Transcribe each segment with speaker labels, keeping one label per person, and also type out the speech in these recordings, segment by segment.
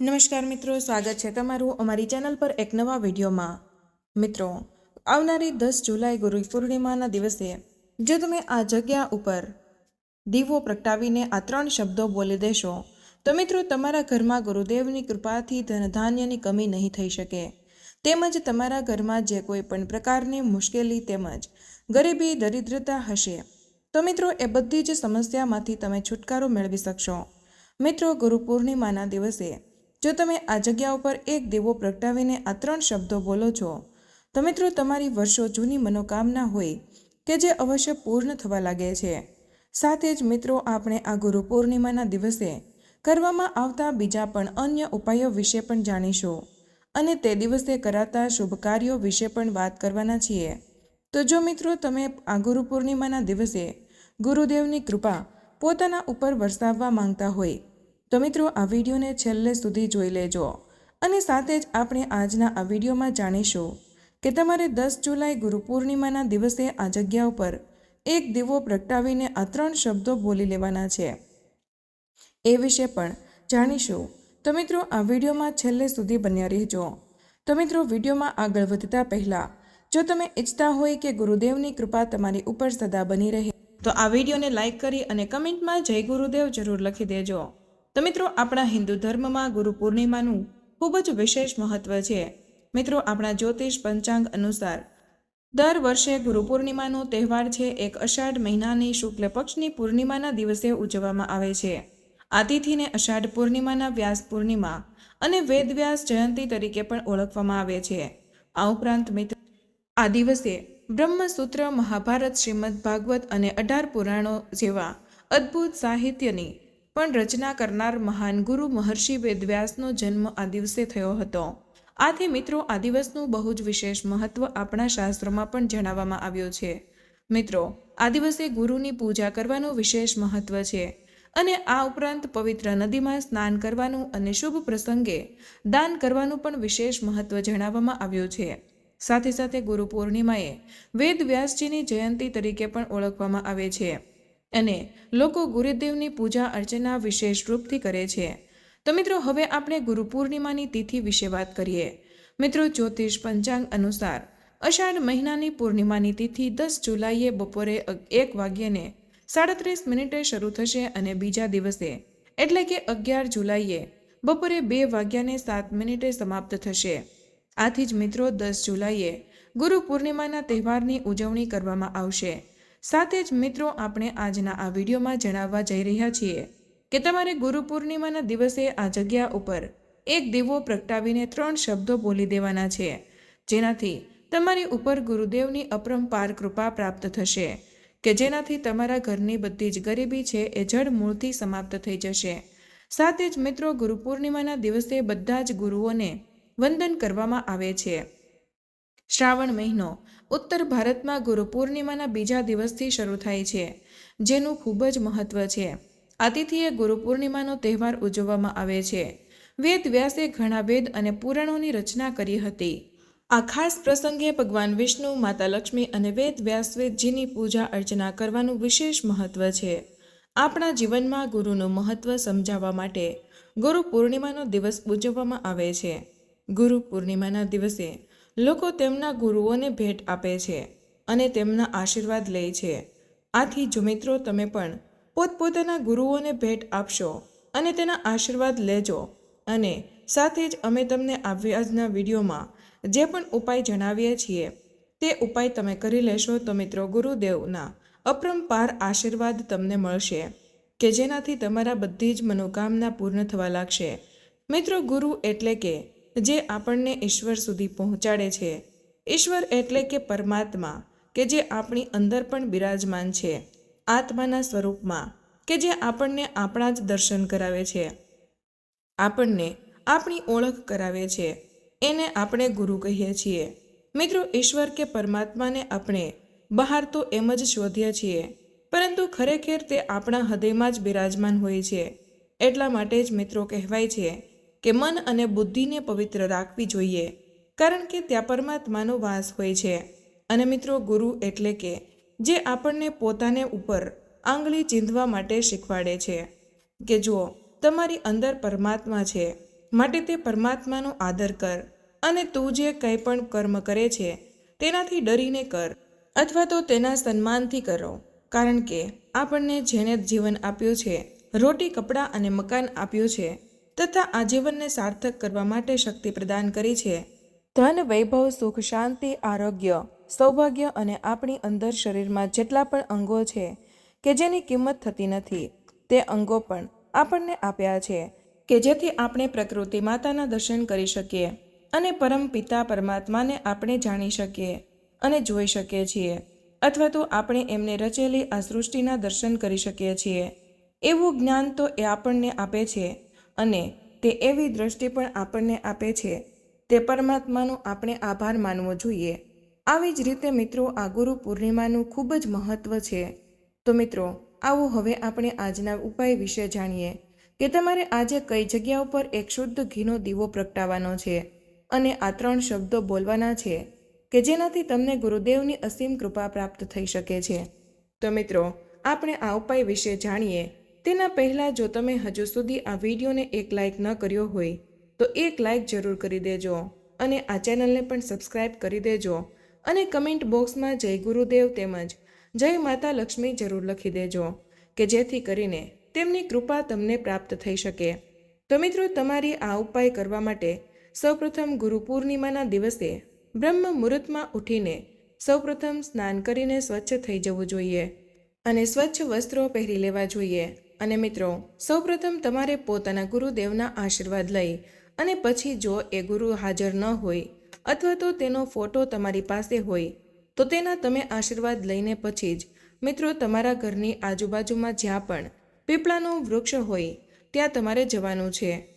Speaker 1: નમસ્કાર મિત્રો, સ્વાગત છે તમારું અમારી ચેનલ પર એક નવા વિડીયોમાં. મિત્રો, આવનારી દસ જુલાઈ ગુરુ પૂર્ણિમાના દિવસે જો તમે આ જગ્યા ઉપર દીવો પ્રગટાવીને આ ત્રણ શબ્દો બોલી દેશો, તો મિત્રો તમારા ઘરમાં ગુરુદેવની કૃપાથી ધનધાન્યની કમી નહીં થઈ શકે. તેમજ તમારા ઘરમાં જે કોઈ પણ પ્રકારની મુશ્કેલી તેમજ ગરીબી, દરિદ્રતા હશે, તો મિત્રો એ બધી જ સમસ્યામાંથી તમે છુટકારો મેળવી શકશો. મિત્રો, ગુરુ પૂર્ણિમાના દિવસે જો તમે આ જગ્યા ઉપર એક દીવો પ્રગટાવીને આ ત્રણ શબ્દો બોલો છો, તો મિત્રો તમારી વર્ષો જૂની મનોકામના હોય કે જે અવશ્ય પૂર્ણ થવા લાગે છે. સાથે જ મિત્રો, આપણે આ ગુરુ પૂર્ણિમાના દિવસે કરવામાં આવતા બીજા પણ અન્ય ઉપાયો વિશે પણ જાણીશું. અને તે દિવસે કરાતા શુભ કાર્યો વિશે પણ વાત કરવાના છીએ. તો જો મિત્રો, તમે આ ગુરુ પૂર્ણિમાના દિવસે ગુરુદેવની કૃપા પોતાના ઉપર વરસાવવા માંગતા હોય તો મિત્રો, આ વિડીયોને છેલ્લે સુધી જોઈ લેજો અને સાથે જ આપણે આજના આ વિડીયોમાં જાણીશું કે તમારે દસ જુલાઈ ગુરુ પૂર્ણિમાના દિવસે આ જગ્યા ઉપર એક દીવો પ્રગટાવીને આ ત્રણ શબ્દો બોલી લેવાના છે. એ વિશે પણ જાણીશું. તો મિત્રો, આ વિડીયોમાં છેલ્લે સુધી બન્યા રહેજો. તો મિત્રો, વિડીયોમાં આગળ વધતા પહેલાં, જો તમે ઈચ્છતા હોય કે ગુરુદેવની કૃપા તમારી ઉપર સદા બની રહે, તો આ વિડીયોને લાઈક કરી અને કમેન્ટમાં જય ગુરુદેવ જરૂર લખી દેજો. તો મિત્રો, આપણા હિન્દુ ધર્મમાં ગુરુ પૂર્ણિમાનું ખૂબ જ વિશેષ મહત્વ છે. મિત્રો, આપણા જ્યોતિષ પંચાંગ અનુસાર દર વર્ષે ગુરુ પૂર્ણિમાનો તહેવાર છે. એક અષાઢ મહિનાની શુક્લ પક્ષની પૂર્ણિમાના દિવસે ઉજવવામાં આવે છે. આ તિથિને અષાઢ પૂર્ણિમાના વ્યાસ પૂર્ણિમા અને વેદવ્યાસ જયંતી તરીકે પણ ઓળખવામાં આવે છે. આ ઉપરાંત મિત્ર આ દિવસે બ્રહ્મસૂત્ર, મહાભારત, શ્રીમદ ભાગવત અને અઢાર પુરાણો જેવા અદ્ભુત સાહિત્યની પણ રચના કરનાર મહાન ગુરુ મહર્ષિ વેદવ્યાસનો જન્મ આ દિવસે થયો હતો. આથી મિત્રો, આ દિવસનું બહુ જ વિશેષ મહત્વ આપણા શાસ્ત્રોમાં પણ જણાવવામાં આવ્યું છે. મિત્રો, આ દિવસે ગુરુની પૂજા કરવાનું વિશેષ મહત્વ છે અને આ ઉપરાંત પવિત્ર નદીમાં સ્નાન કરવાનું અને શુભ પ્રસંગે દાન કરવાનું પણ વિશેષ મહત્વ જણાવવામાં આવ્યું છે. સાથે સાથે ગુરુ પૂર્ણિમાએ વેદ વ્યાસજીની જયંતી તરીકે પણ ઓળખવામાં આવે છે. અને લોકો ગુરુદેવની પૂજા અર્ચના વિશેષ રૂપથી કરે છે. તો મિત્રો, હવે આપણે ગુરુ પૂર્ણિમાની તિથિ વિશે વાત કરીએ. મિત્રો, જ્યોતિષ પંચાંગ અનુસાર અષાઢ મહિનાની પૂર્ણિમાની તિથિ દસ જુલાઈએ બપોરે એક વાગ્યેને સાડત્રીસ મિનિટે શરૂ થશે અને બીજા દિવસે, એટલે કે અગિયાર જુલાઈએ, બપોરે બે વાગ્યાને સાત મિનિટે સમાપ્ત થશે. આથી જ મિત્રો, દસ જુલાઈએ ગુરુ પૂર્ણિમાના તહેવારની ઉજવણી કરવામાં આવશે. સાથે જ મિત્રો, આપણે આજના આ વિડીયોમાં જણાવવા જઈ રહ્યા છીએ કે તમારે ગુરુ પૂર્ણિમાના દિવસે આ જગ્યા ઉપર એક દીવો પ્રગટાવીને ત્રણ શબ્દો બોલી દેવાના છે. જેનાથી તમારી ઉપર ગુરુદેવની અપરંપાર કૃપા પ્રાપ્ત થશે, કે જેનાથી તમારા ઘરની બધી જ ગરીબી છે એ જડ મૂળથી સમાપ્ત થઈ જશે. સાથે જ મિત્રો, ગુરુ પૂર્ણિમાના દિવસે બધા જ ગુરુઓને વંદન કરવામાં આવે છે. શ્રાવણ મહિનો ઉત્તર ભારતમાં ગુરુ પૂર્ણિમાના બીજા દિવસથી શરૂ થાય છે, જેનું ખૂબ જ મહત્વ છે. આતિથિએ ગુરુ પૂર્ણિમાનો તહેવાર ઉજવવામાં આવે છે. વેદ વ્યાસે ઘણા વેદ અને પુરાણોની રચના કરી હતી. આ ખાસ પ્રસંગે ભગવાન વિષ્ણુ, માતા લક્ષ્મી અને વેદ વ્યાસવેદજીની પૂજા અર્ચના કરવાનું વિશેષ મહત્વ છે. આપણા જીવનમાં ગુરુનું મહત્વ સમજાવવા માટે ગુરુ પૂર્ણિમાનો દિવસ ઉજવવામાં આવે છે. ગુરુ પૂર્ણિમાના દિવસે લોકો તેમના ગુરુઓને ભેટ આપે છે અને તેમના આશીર્વાદ લે છે. આથી જો મિત્રો તમે પણ પોતપોતાના ગુરુઓને ભેટ આપશો અને તેના આશીર્વાદ લેજો અને સાથે જ અમે તમને આજના વિડીયોમાં જે પણ ઉપાય જણાવીએ છીએ તે ઉપાય તમે કરી લેશો તો મિત્રો ગુરુદેવના અપરંપાર આશીર્વાદ તમને મળશે કે જેનાથી તમારા બધી જ મનોકામના પૂર્ણ થવા લાગશે. મિત્રો ગુરુ એટલે કે જે આપણને ઈશ્વર સુધી પહોંચાડે છે. ઈશ્વર એટલે કે પરમાત્મા, કે જે આપણી અંદર પણ બિરાજમાન છે, આત્માના સ્વરૂપમાં, કે જે આપણને આપણા જ દર્શન કરાવે છે. આપણને આપણી ઓળખ કરાવે છે. એને આપણે ગુરુ કહીએ છીએ. મિત્રો, ઈશ્વર કે પરમાત્માને આપણે બહાર તો એમ જ શોધીએ છીએ, પરંતુ ખરેખર તે આપણા હૃદયમાં જ બિરાજમાન હોય છે. એટલા માટે જ મિત્રો કહેવાય છે કે મન અને બુદ્ધિને પવિત્ર રાખવી જોઈએ, કારણ કે ત્યાં પરમાત્માનો વાસ હોય છે. અને મિત્રો, ગુરુ એટલે કે, જે આપણને પોતાને ઉપર આંગળી ચીંધવા માટે શીખવાડે છે કે જુઓ તમારી અંદર પરમાત્મા છે, માટે તે પરમાત્માનો આદર કર અને તું જે કંઈ પણ કર્મ કરે છે, તેનાથી ડરીને કર અથવા તો તેના સન્માનથી કરો. કારણ કે આપણને જેણે જીવન આપ્યું છે, રોટી, કપડાં અને મકાન આપ્યું છે તથા આજીવનને સાર્થક કરવા માટે શક્તિ પ્રદાન કરી છે. ધન, વૈભવ, સુખ, શાંતિ, આરોગ્ય, સૌભાગ્ય અને આપણી અંદર શરીરમાં જેટલા પણ અંગો છે કે જેની કિંમત થતી નથી, તે અંગો પણ આપણને આપ્યા છે કે જેથી આપણે પ્રકૃતિ માતાના દર્શન કરી શકીએ અને પરમ પિતા પરમાત્માને આપણે જાણી શકીએ અને જોઈ શકીએ છીએ અથવા તો આપણે એમને રચેલી આ સૃષ્ટિના દર્શન કરી શકીએ છીએ. એવું જ્ઞાન તો એ આપણને આપે છે અને તે એવી દ્રષ્ટિ પણ આપણને આપે છે, તે પરમાત્માનો આપણે આભાર માનવો જોઈએ. આવી જ રીતે મિત્રો, આ ગુરુ પૂર્ણિમાનું ખૂબ જ મહત્ત્વ છે. તો મિત્રો, આવો હવે આપણે આજના ઉપાય વિશે જાણીએ કે તમારે આજે કઈ જગ્યા ઉપર એક શુદ્ધ ઘીનો દીવો પ્રગટાવવાનો છે અને આ ત્રણ શબ્દો બોલવાના છે કે જેનાથી તમને ગુરુદેવની અસીમ કૃપા પ્રાપ્ત થઈ શકે છે. તો મિત્રો, આપણે આ ઉપાય વિશે જાણીએ તેના પહેલાં જો તમે હજુ સુધી આ વિડીયોને એક લાઇક ન કર્યો હોય, તો એક લાઇક જરૂર કરી દેજો અને આ ચેનલને પણ સબસ્ક્રાઇબ કરી દેજો અને કમેન્ટ બોક્સમાં જય ગુરુદેવ તેમજ જય માતા લક્ષ્મી જરૂર લખી દેજો કે જેથી કરીને તેમની કૃપા તમને પ્રાપ્ત થઈ શકે. તો મિત્રો, તમારી આ ઉપાય કરવા માટે સૌપ્રથમ ગુરુ પૂર્ણિમાના દિવસે બ્રહ્મ મુહૂર્તમાં ઉઠીને સૌપ્રથમ સ્નાન કરીને સ્વચ્છ થઈ જવું જોઈએ અને સ્વચ્છ વસ્ત્રો પહેરી લેવા જોઈએ. અને મિત્રો, સૌપ્રથમ તમારે પોતાના ગુરુદેવના આશીર્વાદ લઈ અને પછી જો એ ગુરુ હાજર ન હોય અથવા તો તેનો ફોટો તમારી પાસે હોય, તો તેના તમે આશીર્વાદ લઈને પછી જ, મિત્રો, તમારા ઘરની આજુબાજુમાં જ્યાં પણ પીપળાનું વૃક્ષ હોય, ત્યાં તમારે જવાનું છે.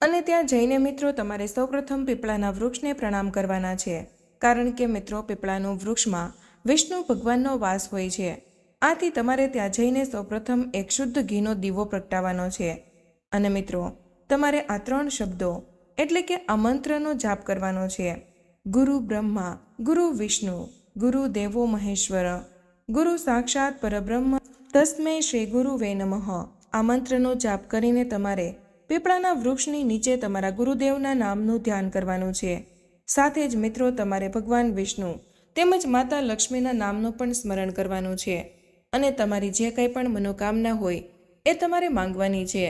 Speaker 1: અને ત્યાં જઈને, મિત્રો, તમારે સૌપ્રથમ પીપળાના વૃક્ષને પ્રણામ કરવાના છે. કારણ કે, મિત્રો, પીપળાનું વૃક્ષમાં વિષ્ણુ ભગવાનનો વાસ હોય છે. આથી તમારે ત્યાં જઈને સૌપ્રથમ એક શુદ્ધ ઘીનો દીવો પ્રગટાવવાનો છે. અને મિત્રો, તમારે આ ત્રણ શબ્દો, એટલે કે આ મંત્રનો જાપ કરવાનો છે. ગુરુ બ્રહ્મા, ગુરુ વિષ્ણુ, ગુરુ દેવો મહેશ્વર, ગુરુ સાક્ષાત પરબ્રહ્મ, તસ્મે શ્રી ગુરુ વે નમઃ. આ મંત્રનો જાપ કરીને તમારે પીપળાના વૃક્ષની નીચે તમારા ગુરુદેવના નામનું ધ્યાન કરવાનું છે. સાથે જ મિત્રો, તમારે ભગવાન વિષ્ણુ તેમજ માતા લક્ષ્મીના નામનું પણ સ્મરણ કરવાનું છે. અને તમારી જે કંઈ પણ મનોકામના હોય, એ તમારે માંગવાની છે.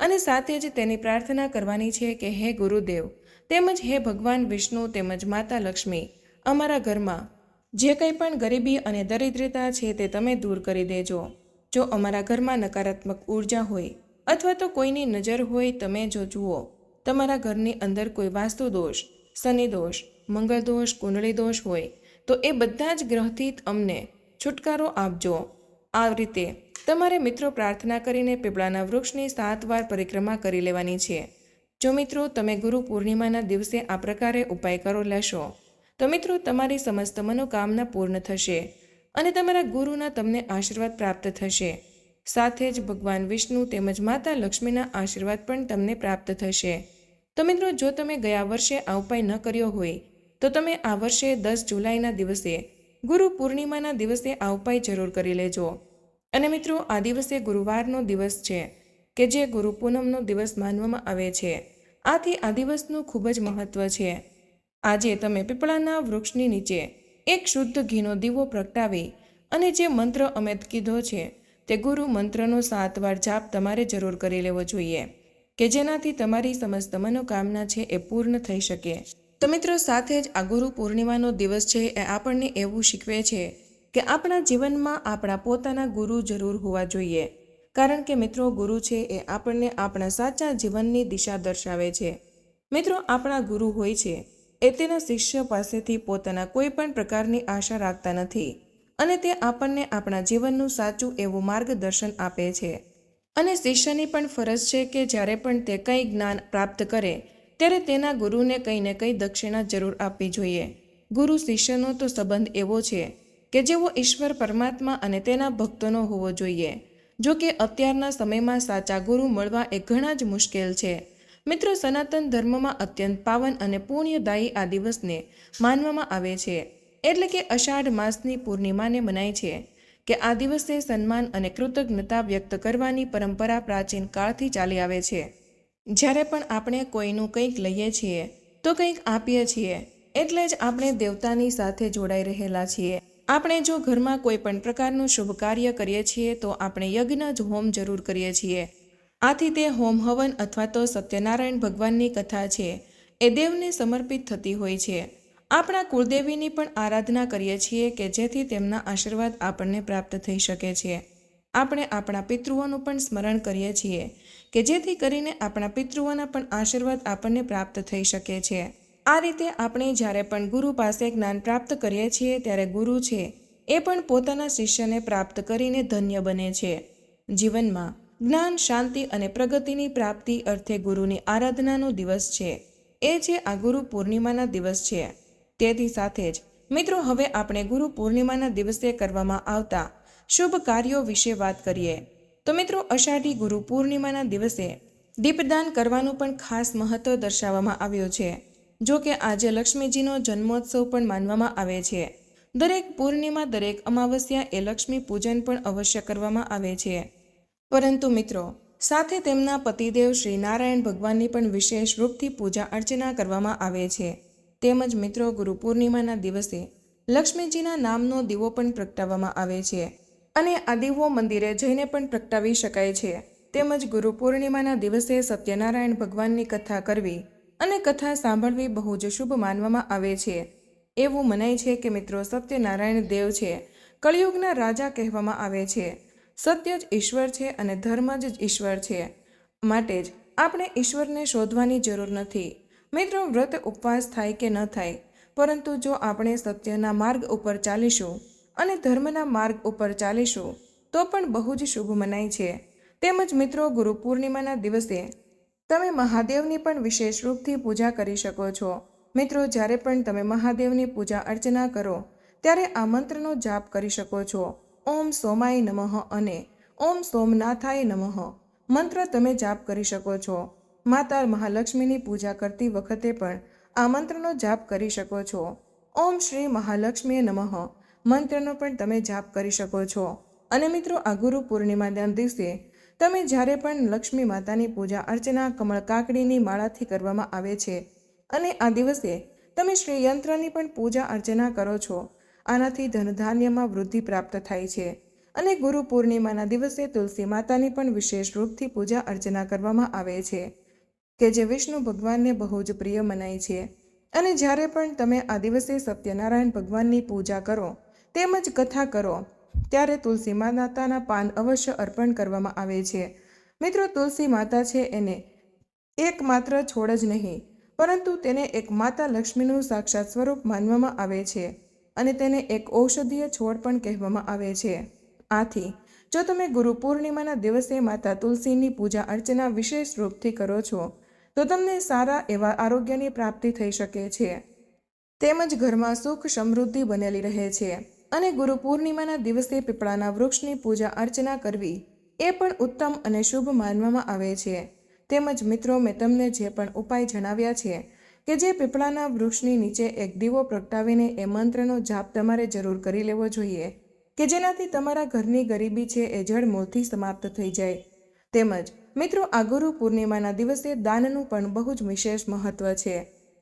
Speaker 1: અને સાથે જ તેની પ્રાર્થના કરવાની છે કે હે ગુરુદેવ, તેમજ હે ભગવાન વિષ્ણુ, તેમજ માતા લક્ષ્મી, અમારા ઘરમાં, જે કંઈ પણ ગરીબી અને દરિદ્રતા છે તે તમે દૂર કરી દેજો. જો અમારા ઘરમાં નકારાત્મક ઊર્જા હોય, અથવા તો કોઈની નજર હોય, તમે જો જુઓ, તમારા ઘરની અંદર કોઈ વાસ્તુ દોષ, શનિ દોષ કુંડળી દોષ હોય, તો એ બધા જ ગ્રહથી અમને, છુટકારો આપજો. આ રીતે તમારે મિત્રો પ્રાર્થના કરીને પીપળાના વૃક્ષની સાત વાર પરિક્રમા કરી લેવાની છે. જો મિત્રો તમે ગુરુ પૂર્ણિમાના દિવસે આ પ્રકારે ઉપાય કરો લેશો, તો મિત્રો તમારી સમસ્ત મનોકામના પૂર્ણ થશે અને તમારા ગુરુના તમને આશીર્વાદ પ્રાપ્ત થશે. સાથે જ ભગવાન વિષ્ણુ તેમજ માતા લક્ષ્મીના આશીર્વાદ પણ તમને પ્રાપ્ત થશે. તો મિત્રો, જો તમે ગયા વર્ષે આ ઉપાય ન કર્યો હોય, તો તમે આ વર્ષે દસ જુલાઈના દિવસે ગુરુ પૂર્ણિમાના દિવસે આ જરૂર કરી લેજો. અને મિત્રો, આ દિવસે ગુરુવારનો દિવસ છે, કે જે ગુરુ પૂનમનો દિવસ માનવામાં આવે છે. આથી આ દિવસનું ખૂબ જ મહત્વ છે. આજે તમે પીપળાના વૃક્ષની નીચે એક શુદ્ધ ઘીનો દીવો પ્રગટાવી અને જે મંત્ર અમે કીધો છે, તે ગુરુ મંત્રનો સાત વાર જાપ તમારે જરૂર કરી લેવો જોઈએ, કે જેનાથી તમારી સમસ્ત મનોકામના છે એ પૂર્ણ થઈ શકે. તો મિત્રો, સાથે જ આ ગુરુ પૂર્ણિમાનો દિવસ છે એ આપણને એવું શીખવે છે કે આપણા જીવનમાં આપણા પોતાના ગુરુ જરૂર હોવા જોઈએ. કારણ કે મિત્રો, ગુરુ છે એ આપણને આપણા સાચા જીવનની દિશા દર્શાવે છે. મિત્રો, આપણા ગુરુ હોય છે એ તેના શિષ્ય પાસેથી પોતાના કોઈ પણ પ્રકારની આશા રાખતા નથી અને તે આપણને આપણા જીવનનું સાચું એવું માર્ગદર્શન આપે છે. અને શિષ્યની પણ ફરજ છે કે જ્યારે પણ તે કંઈ જ્ઞાન પ્રાપ્ત કરે ત્યારે તેના ગુરુને કંઈ ને કંઈ દક્ષિણા જરૂર આપવી જોઈએ. ગુરુ શિષ્યનો તો સંબંધ એવો છે કે જેવો ઈશ્વર પરમાત્મા અને તેના ભક્તોનો હોવો જોઈએ. જો કે અત્યારના સમયમાં સાચા ગુરુ મળવા એ ઘણા જ મુશ્કેલ છે. મિત્રો, સનાતન ધર્મમાં અત્યંત પાવન અને પુણ્યદાયી આ દિવસને માનવામાં આવે છે. એટલે કે અષાઢ માસની પૂર્ણિમાને મનાય છે કે આ દિવસે સન્માન અને કૃતજ્ઞતા વ્યક્ત કરવાની પરંપરા પ્રાચીન કાળથી ચાલી આવે છે. જ્યારે પણ આપણે કોઈનું કંઈક લઈએ છીએ, તો કંઈક આપીએ છીએ, એટલે જ આપણે દેવતાની સાથે જોડાઈ રહેલા છીએ. આપણે જો ઘરમાં કોઈ પણ પ્રકારનું શુભ કાર્ય કરીએ છીએ, તો આપણે યજ્ઞ જ હોમ જરૂર કરીએ છીએ. આથી તે હોમ હવન અથવા તો સત્યનારાયણ ભગવાનની કથા છે. એ દેવને સમર્પિત થતી હોય છે. આપણા કુળદેવીની પણ આરાધના કરીએ છીએ કે જેથી તેમના આશીર્વાદ આપણને પ્રાપ્ત થઈ શકે છે. આપણે આપણા પિતૃઓનું પણ સ્મરણ કરીએ છીએ, કે જેથી કરીને આપણા પિતૃઓના પણ આશીર્વાદ આપણને પ્રાપ્ત થઈ શકે છે. આ રીતે આપણે જ્યારે પણ ગુરુ પાસે જ્ઞાન પ્રાપ્ત કરીએ છીએ, ત્યારે ગુરુ છે, એ પણ પોતાના શિષ્યને પ્રાપ્ત કરીને ધન્ય બને છે. જીવનમાં જ્ઞાન, શાંતિ અને પ્રગતિની પ્રાપ્તિ અર્થે ગુરુની આરાધનાનો દિવસ છે. એ છે આ ગુરુ પૂર્ણિમાના દિવસ છે. તેથી સાથે જ મિત્રો, હવે આપણે ગુરુ પૂર્ણિમાના દિવસે કરવામાં આવતા શુભ કાર્યો વિશે વાત કરીએ. તો મિત્રો, અષાઢી ગુરુ પૂર્ણિમાના દિવસે દીપદાન કરવાનું પણ ખાસ મહત્વ દર્શાવવામાં આવ્યું છે. જો કે આજે લક્ષ્મીજીનો જન્મોત્સવ પણ માનવામાં આવે છે. દરેક પૂર્ણિમા, દરેક અમાવસ્યા એ લક્ષ્મી પૂજન પણ અવશ્ય કરવામાં આવે છે. પરંતુ મિત્રો, સાથે તેમના પતિદેવ શ્રી નારાયણ ભગવાનની પણ વિશેષ રૂપથી પૂજા અર્ચના કરવામાં આવે છે. તેમજ મિત્રો, ગુરુ પૂર્ણિમાના દિવસે લક્ષ્મીજીના નામનો દીવો પણ પ્રગટાવવામાં આવે છે. અને આ મંદિરે જઈને પણ પ્રગટાવી શકાય છે. તેમજ ગુરુ પૂર્ણિમાના દિવસે સત્યનારાયણ ભગવાનની કથા કરવી અને કથા સાંભળવી બહુ જ શુભ માનવામાં આવે છે. એવું મનાય છે કે મિત્રો સત્યનારાયણ દેવ છે, કળિયુગના રાજા કહેવામાં આવે છે. સત્ય જ ઈશ્વર છે અને ધર્મ જ ઈશ્વર છે. માટે જ આપણે ઈશ્વરને શોધવાની જરૂર નથી. મિત્રો, વ્રત ઉપવાસ થાય કે ન થાય? પરંતુ જો આપણે સત્યના માર્ગ ઉપર ચાલીશું અને ધર્મના માર્ગ ઉપર ચાલીશું, તો પણ બહુ જ શુભ મનાય છે. તેમજ મિત્રો, ગુરુ પૂર્ણિમાના દિવસે તમે મહાદેવની પણ વિશેષ રૂપથી પૂજા કરી શકો છો. મિત્રો, જ્યારે પણ તમે મહાદેવની પૂજા અર્ચના કરો, ત્યારે આ મંત્રનો જાપ કરી શકો છો. ઓમ સોમાય નમઃ અને ઓમ સોમનાથાય નમઃ. મંત્ર તમે જાપ કરી શકો છો. માતા મહાલક્ષ્મીની પૂજા કરતી વખતે પણ આ મંત્રનો જાપ કરી શકો છો. ઓમ શ્રી મહાલક્ષ્મીએ નમઃ. મંત્રનો પણ તમે જાપ કરી શકો છો. અને મિત્રો, આ ગુરુ પૂર્ણિમાના દિવસે તમે જ્યારે પણ લક્ષ્મી માતાની પૂજા અર્ચના, કમળ કાકડીની માળાથી કરવામાં આવે છે અને આ દિવસે તમે શ્રીયંત્રની પણ પૂજા અર્ચના કરો છો, આનાથી ધનધાન્યમાં વૃદ્ધિ પ્રાપ્ત થાય છે. અને ગુરુ પૂર્ણિમાના દિવસે તુલસી માતાની પણ વિશેષ રૂપથી પૂજા અર્ચના કરવામાં આવે છે, કે જે વિષ્ણુ ભગવાનને બહુ જ પ્રિય મનાય છે. અને જ્યારે પણ તમે આ દિવસે સત્યનારાયણ ભગવાનની પૂજા કરો તેમજ કથા કરો. ત્યારે તુલસી માતાના પાન અવશ્ય અર્પણ કરવામાં આવે છે. મિત્રો, તુલસી માતા છે એને એકમાત્ર છોડ જ નહીં, પરંતુ તેને એક માતા લક્ષ્મીનું સાક્ષાત સ્વરૂપ માનવામાં આવે છે અને તેને એક ઔષધીય છોડ પણ કહેવામાં આવે છે. આથી, જો તમે ગુરુ પૂર્ણિમાના દિવસે માતા તુલસીની પૂજા અર્ચના વિશેષ રૂપથી કરો છો, તો તમને સારા એવા આરોગ્યની પ્રાપ્તિ થઈ શકે છે. તેમજ ઘરમાં સુખ સમૃદ્ધિ બનેલી રહે છે. અને ગુરુ પૂર્ણિમાના દિવસે પીપળાના વૃક્ષની પૂજા અર્ચના કરવી એ પણ ઉત્તમ અને શુભ માનવામાં આવે છે. તેમજ મિત્રો, મેં તમને જે પણ ઉપાય જણાવ્યા છે કે જે પીપળાના વૃક્ષની નીચે એક દીવો પ્રગટાવીને એ મંત્રનો જાપ તમારે જરૂર કરી લેવો જોઈએ કે જેનાથી તમારા ઘરની ગરીબી છે એ જળમૂળથી સમાપ્ત થઈ જાય. તેમજ, મિત્રો, આ ગુરુ પૂર્ણિમાના દિવસે દાનનું પણ બહુ જ વિશેષ મહત્વ છે.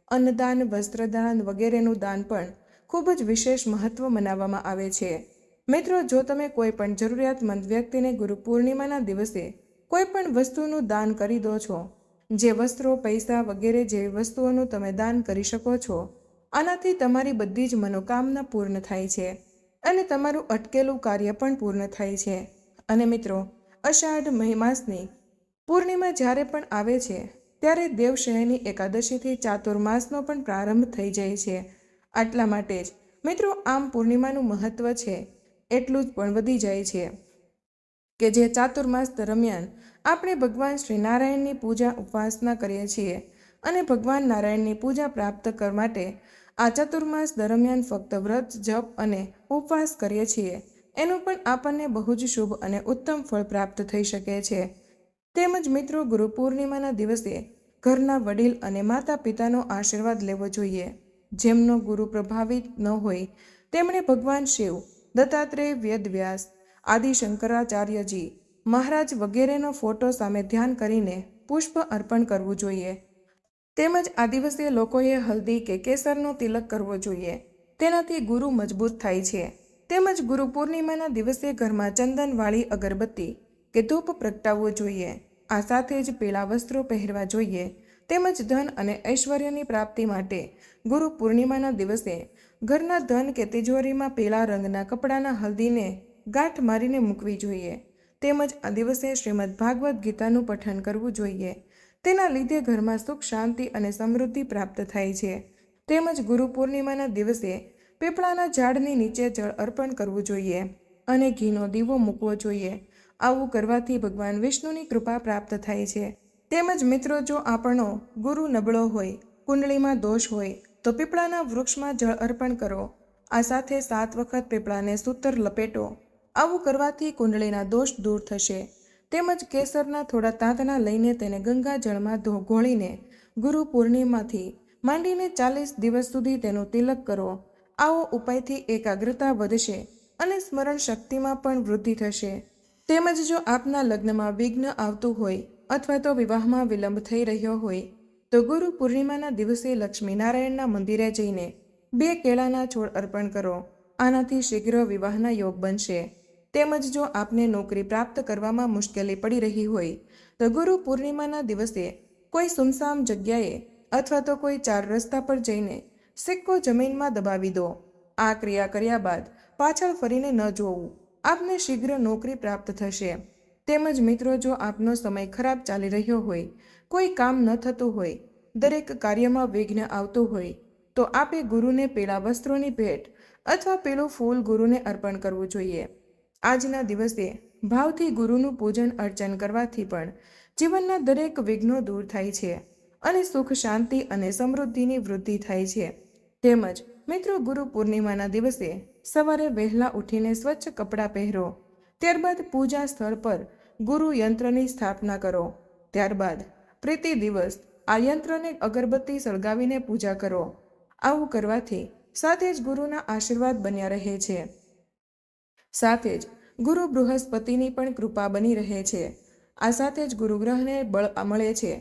Speaker 1: અન્નદાન, વસ્ત્રદાન વગેરેનું દાન પણ ખૂબ જ વિશેષ મહત્વ મનાવવામાં આવે છે. મિત્રો, જો તમે કોઈ પણ જરૂરિયાતમંદ વ્યક્તિને ગુરુ પૂર્ણિમાના દિવસે કોઈ પણ વસ્તુનું દાન કરી દો છો, જે વસ્ત્રો, પૈસા વગેરે જેવી વસ્તુઓનું તમે દાન કરી શકો છો, આનાથી તમારી બધી જ મનોકામના પૂર્ણ થાય છે અને તમારું અટકેલું કાર્ય પણ પૂર્ણ થાય છે. અને મિત્રો, અષાઢ મહિમાસની પૂર્ણિમા જ્યારે પણ આવે છે, ત્યારે દેવશયની એકાદશીથી ચાતુર્માસનો પણ પ્રારંભ થઈ જાય છે. આટલા માટે જ. મિત્રો, આમ પૂર્ણિમાનું મહત્ત્વ છે, એટલું જ પણ વધી જાય છે કે જે ચાતુર્માસ દરમિયાન આપણે ભગવાન શ્રી નારાયણની પૂજા ઉપાસના કરીએ છીએ અને ભગવાન નારાયણની પૂજા પ્રાપ્ત કરવા માટે આ ચતુર્માસ દરમિયાન ફક્ત વ્રત, જપ અને ઉપવાસ કરીએ છીએ. એનું પણ આપણને બહુ જ શુભ અને ઉત્તમ ફળ પ્રાપ્ત થઈ શકે છે. તેમજ મિત્રો, ગુરુ પૂર્ણિમાના દિવસે ઘરના વડીલ અને માતા પિતાનો આશીર્વાદ લેવો જોઈએ. જેમનો ગુરુ પ્રભાવિત ન હોય, તેમણે ભગવાન શિવ, દત્તાત્રેય વેદવ્યાસ, આદિ શંકરાચાર્યજી, મહારાજ વગેરેનો ફોટો સામે ધ્યાન કરીને પુષ્પ અર્પણ કરવું જોઈએ. તેમજ આ દિવસે લોકોએ હલ્દી કે કેસરનો તિલક કરવો જોઈએ. તેનાથી ગુરુ મજબૂત થાય છે. તેમજ ગુરુ પૂર્ણિમાના દિવસે ઘરમાં ચંદનવાળી અગરબત્તી કે ધૂપ પ્રગટાવવો જોઈએ. આ સાથે જ પીળા વસ્ત્રો પહેરવા જોઈએ. તેમજ ધન અને ઐશ્વર્યની પ્રાપ્તિ માટે ગુરુ પૂર્ણિમાના દિવસે ઘરના ધન કે તિજોરીમાં પીળા રંગના કપડાના હલ્દીને ગાંઠ મારીને મૂકવી જોઈએ. તેમજ આ દિવસે શ્રીમદ ભાગવદ્ ગીતાનું પઠન કરવું જોઈએ. તેના લીધે ઘરમાં સુખ, શાંતિ અને સમૃદ્ધિ પ્રાપ્ત થાય છે. તેમજ ગુરુ પૂર્ણિમાના દિવસે પીપળાના ઝાડની નીચે જળ અર્પણ કરવું જોઈએ અને ઘીનો દીવો મૂકવો જોઈએ. આવું કરવાથી ભગવાન વિષ્ણુની કૃપા પ્રાપ્ત થાય છે. તેમજ મિત્રો, જો આપણો ગુરુ નબળો હોય, કુંડળીમાં દોષ હોય, તો પીપળાના વૃક્ષમાં જળ અર્પણ કરો. આ સાથે સાત વખત પીપળાને સૂતર લપેટો. આવું કરવાથી કુંડળીના દોષ દૂર થશે. તેમજ કેસરના થોડા તાંતના લઈને તેને ગંગા જળમાં ધો, ઘોળીને ગુરુ પૂર્ણિમાથી માંડીને ચાલીસ દિવસ સુધી તેનું તિલક કરો. આવો ઉપાયથી એકાગ્રતા વધશે અને સ્મરણ શક્તિમાં પણ વૃદ્ધિ થશે. તેમજ જો આપના લગ્નમાં વિઘ્ન આવતું હોય અથવા તો વિવાહમાં વિલંબ થઈ રહ્યો હોય, તો ગુરુ પૂર્ણિમાના દિવસે લક્ષ્મીનારાયણના મંદિરે જઈને બે કેળાના છોડ અર્પણ કરો. આનાથી શીઘ્ર વિવાહના યોગ બનશે. તેમજ જો આપને નોકરી પ્રાપ્ત કરવામાં મુશ્કેલી પડી રહી હોય, તો ગુરુ પૂર્ણિમાના દિવસે કોઈ સુમસામ જગ્યાએ અથવા તો કોઈ ચાર રસ્તા પર જઈને સિક્કો જમીનમાં દબાવી દો. આ ક્રિયા કર્યા બાદ પાછળ ફરીને ન જોવું. આપને શીઘ્ર નોકરી પ્રાપ્ત થશે. તેમજ મિત્રો, જો આપનો સમય ખરાબ ચાલી રહ્યો હોય, કોઈ કામ ન થતું હોય, દરેક કાર્યમાં વિઘ્ન આવતું હોય, તો આપે ગુરુને પેલા વસ્ત્રોની ભેટ અથવા પેલું ફૂલ ગુરુને અર્પણ કરવું જોઈએ. આજના દિવસે ભાવથી ગુરુનું પૂજન અર્ચન કરવાથી પણ જીવનના દરેક વિઘ્નો દૂર થાય છે અને સુખ, શાંતિ અને સમૃદ્ધિની વૃદ્ધિ થાય છે. તેમજ મિત્રો, ગુરુ પૂર્ણિમાના દિવસે સવારે વહેલા ઉઠીને સ્વચ્છ કપડાં પહેરો ત્યારબાદ પૂજા સ્થળ પર ગુરુ યંત્રની સ્થાપના કરો. ત્યારબાદ પ્રીતિ દિવસ આ યંત્રને અગરબત્તી સળગાવીને પૂજા કરો. આવું કરવાથી સાથે જ ગુરુના આશીર્વાદ બન્યા રહે છે. સાથે જ ગુરુ બૃહસ્પતિની પણ કૃપા બની રહે છે. આ સાથે જ ગુરુગ્રહને બળ મળે છે.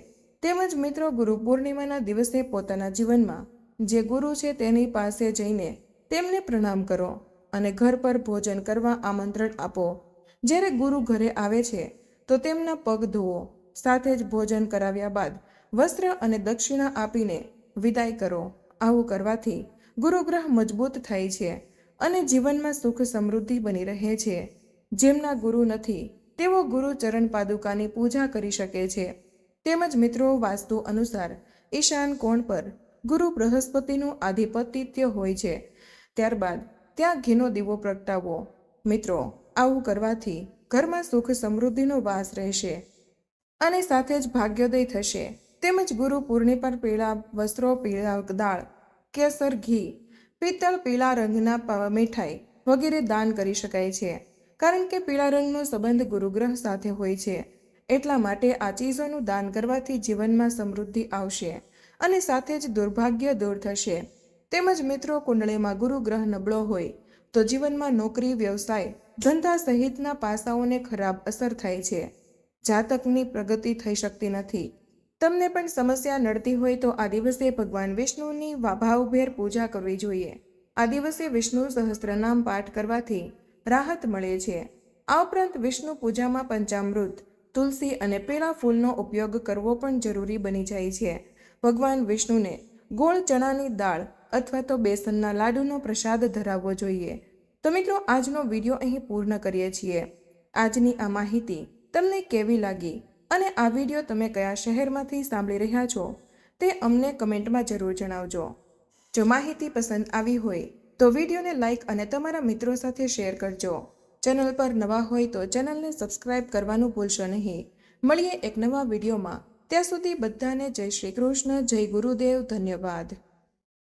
Speaker 1: તેમજ મિત્રો, ગુરુ પૂર્ણિમાના દિવસે પોતાના જીવનમાં જે ગુરુ છે તેની પાસે જઈને તેમને પ્રણામ કરો અને ઘર પર ભોજન કરવા આમંત્રણ આપો. જ્યારે ગુરુ ઘરે આવે છે, તો તેમના પગ ધોવો, સાથે જ ભોજન કરાવ્યા બાદ વસ્ત્ર અને દક્ષિણા આપીને વિદાય કરો. આવું કરવાથી ગુરુગ્રહ મજબૂત થાય છે અને જીવનમાં સુખ સમૃદ્ધિ બની રહે છે. જેમના ગુરુ નથી, તેઓ ગુરુ ચરણ પાદુકાની પૂજા કરી શકે છે. તેમજ મિત્રો, વાસ્તુ અનુસાર ઈશાન કોણ પર ગુરુ બૃહસ્પતિનું આધિપત્ય હોય છે, ત્યારબાદ ત્યાં ઘીનો દીવો પ્રગટાવો મિત્રો આવું કરવાથી ઘરમાં સુખ સમૃદ્ધિનો વાસ રહેશે અને સાથે જ ભાગ્યોદય થશે. તેમજ ગુરુ પૂર્ણિ પર પીળા વસ્ત્રો, પીળા દાળ, કેસર, ઘી, પિત્તળ, પીળા રંગના મીઠાઈ વગેરે દાન કરી શકાય છે. કારણ કે પીળા રંગનો સંબંધ ગુરુગ્રહ સાથે હોય છે. એટલા માટે આ ચીજોનું દાન કરવાથી જીવનમાં સમૃદ્ધિ આવશે અને સાથે જ દુર્ભાગ્ય દૂર થશે. તેમજ મિત્રો, કુંડળીમાં ગુરુગ્રહ નબળો હોય તો જીવનમાં નોકરી, વ્યવસાય ધંધા સહિતના પાસાઓને ખરાબ અસર થાય છે. જાતકની પ્રગતિ થઈ શકતી નથી. તમને પણ સમસ્યા નડતી હોય તો આ દિવસે ભગવાન વિષ્ણુની ભાવભેર પૂજા કરવી જોઈએ. આ દિવસે વિષ્ણુ સહસ્ત્રનામ પાઠ કરવાથી રાહત મળે છે. આ ઉપરાંત વિષ્ણુ પૂજામાં પંચામૃત, તુલસી અને પીળા ફૂલનો ઉપયોગ કરવો પણ જરૂરી બની જાય છે. ભગવાન વિષ્ણુને ગોળ ચણાની દાળ અથવા તો બેસનના લાડુનો પ્રસાદ ધરાવવો જોઈએ. તો મિત્રો, આજનો વીડિયો અહીં પૂર્ણ કરીએ છીએ. આજની આ માહિતી તમને કેવી લાગી અને આ વીડિયો તમે કયા શહેરમાંથી સાંભળી રહ્યા છો તે અમને કમેન્ટમાં જરૂર જણાવજો. જો માહિતી પસંદ આવી હોય તો વિડીયોને લાઇક અને તમારા મિત્રો સાથે શેર કરજો. ચેનલ પર નવા હોય તો ચેનલને સબસ્ક્રાઇબ કરવાનું ભૂલશો નહીં. મળીએ એક નવા વિડીયોમાં. ત્યાં સુધી બધાને જય શ્રી કૃષ્ણ, જય ગુરુદેવ, ધન્યવાદ.